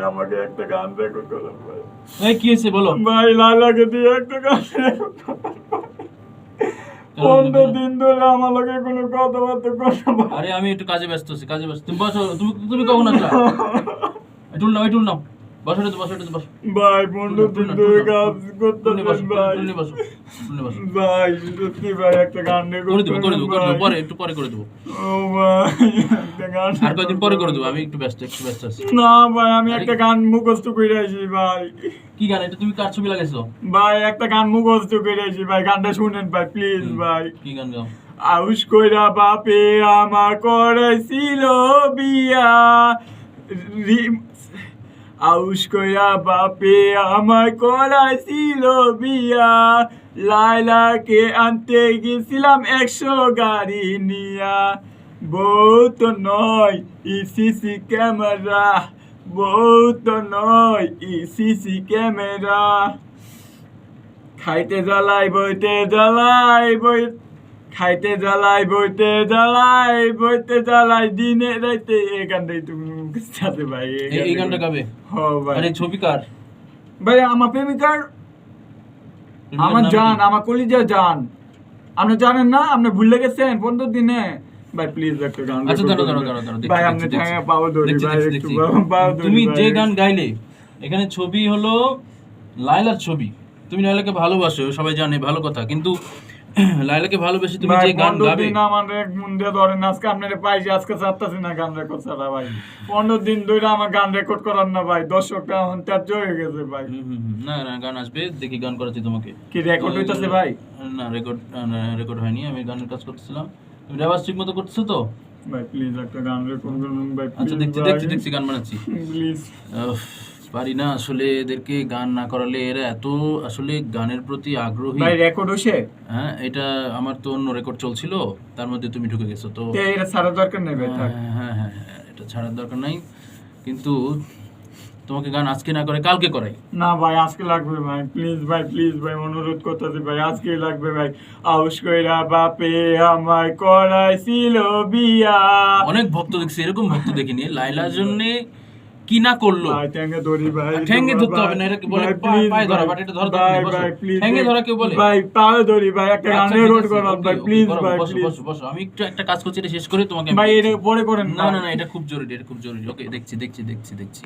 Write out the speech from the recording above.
ভাই একটা গান বের করতে হবে কি হয়েছে বলো? ভাই লালাকে দিয়ে একটা গান। পনেরো দিন ধরে আমার লগে কোনো কথাবার্তা করতে আরে আমি একটু কাজে ব্যস্ত আছি কাজে ব্যস্ত। তুমি বসো তুমি তুমি কখন আসলা? এই টুল নাও এই টুল নাও। বসো এটা বসো এটা বসো। ভাই দিন ধরে কাজ টুলে বসো টুলে বসো টুলে বসো। ভাই সত্যি ভাই একটা গান করে রেকর্ড দেবো করে দেবো করে দেবো। পরে একটু পরে করে দেবো। ও ভাই একটা গান আর কয়েকদিন পরে করে দেবো? আমি একটু ব্যস্ত একটু ব্যস্ত আছি। না ভাই আমি একটা গান মুখস্থ করে আছি ভাই। কি গান? এটা তুমি কার ছবি লাগাইছো? ভাই একটা গান মুখস্থ করে আছি ভাই। গানটা শুনেন ভাই প্লিজ ভাই। কি গান গাও? আউস কইরা বাপে আমার করেছিল বিয়া। আউস বাপে আমার করাইছিল বিয়া। লাইলাকে আনতে গেছিলাম একশো গাড়ি নিয়া। বউ তো নয় ইসিসি ক্যামেরা। বউ তো নয় ইসিসি ক্যামেরা। খাইতে জ্বালাই বইতে জ্বালাই বই খাইতে জ্বালাই বইতে জ্বালাই বইতে জ্বালাই দিনে রাইতে। এই গানটাই তুমি আছে ভাই এই- গানটা গাবে? হ ভাই। আরে ছবি কার? ভাই আমার প্রেমিকার আমার জান আমার কলিজা জান। আপনি জানেন না? আপনি ভুলে গেছেন পনেরো দিনে? ভাই প্লিজ একটা গান আচ্ছা দাঁড়াও। দাঁড়াও দাঁড়াও ভাই আপনি ঠ্যাঙে। পাও ধরি ভাই একটু পাও- পাও তুমি যে গান গাইলে এখানে ছবি হলো লাইলার ছবি। তুমি লাইলাকে ভালোবাসো সবাই জানে ভালো কথা। কিন্তু লাইলাকে ভালোবেসে তুমি যে গান গাবে। দিন আমার এক মন দিয়ে ধরেন আজকে আপনারা পাইছি আজকে চারটাছি না গান রেকর্ড ছাড়া ভাই। পনেরো দিন ধরে আমার গান রেকর্ড করার না ভাই। দর্শকটা এখন ত্যায্য হয়ে গেছে ভাই। না না গান আসবে দেখি গান করাচ্ছি তোমাকে। কি রেকর্ড হইতাছে ভাই? না রেকর্ড রেকর্ড হয়নি আমি গানের কাজ করতেছিলাম। তুমি রেওয়াজ ঠিক মতো করতেছো তো? ভাই প্লিজ একটা গান রেকর্ড করুন ভাই আচ্ছা দেখছি দেখছি দেখছি গান বানাচ্ছি। প্লিজ পারি না আসলে এদেরকে গান না করালে এরা এত আসলে গানের প্রতি আগ্রহী। ভাই রেকর্ড হইছে? হ্যাঁ এটা আমার তো অন্য রেকর্ড চলছিল তার মধ্যে তুমি ঢুকে গেছো তো এটা ছাড়া দরকার নেই ভাই হ্যাঁ হ্যাঁ হ্যাঁ হ্যাঁ, এটা ছাড়ার দরকার নাই। কিন্তু তোমাকে গান আজকে না করে কালকে করাই। না ভাই আজকে লাগবে ভাই প্লিজ ভাই প্লিজ ভাই অনুরোধ করতেছি ভাই আজকে লাগবে ভাই। আউস কইরা বাপে আমায় করাইছিল বিয়া। অনেক ভক্ত দেখছি এরকম ভক্ত দেখিনি। লাইলার জন্য কি না করল ভাই ঠ্যাঙ্গে ধরি ভাই ঠ্যাঙ্গে ধরতে হবে না, এটা কি বলে? পায়ে ধরা, বাট এটা ধরা দরকার ভাই, ভাই, please, ঠ্যাঙ্গে ধরা কেউ বলে? ভাই পায়ে ধরি ভাই একটা গান রোড ভাই প্লিজ ভাই বসো, বসো, বসো। আমি একটু একটা কাজ করছি এটা শেষ করে তোমাকে ভাই। এটা পরে করেন না না না এটা খুব জরুরি এটা খুব জরুরি ওকে দেখছি দেখছি দেখছি দেখছি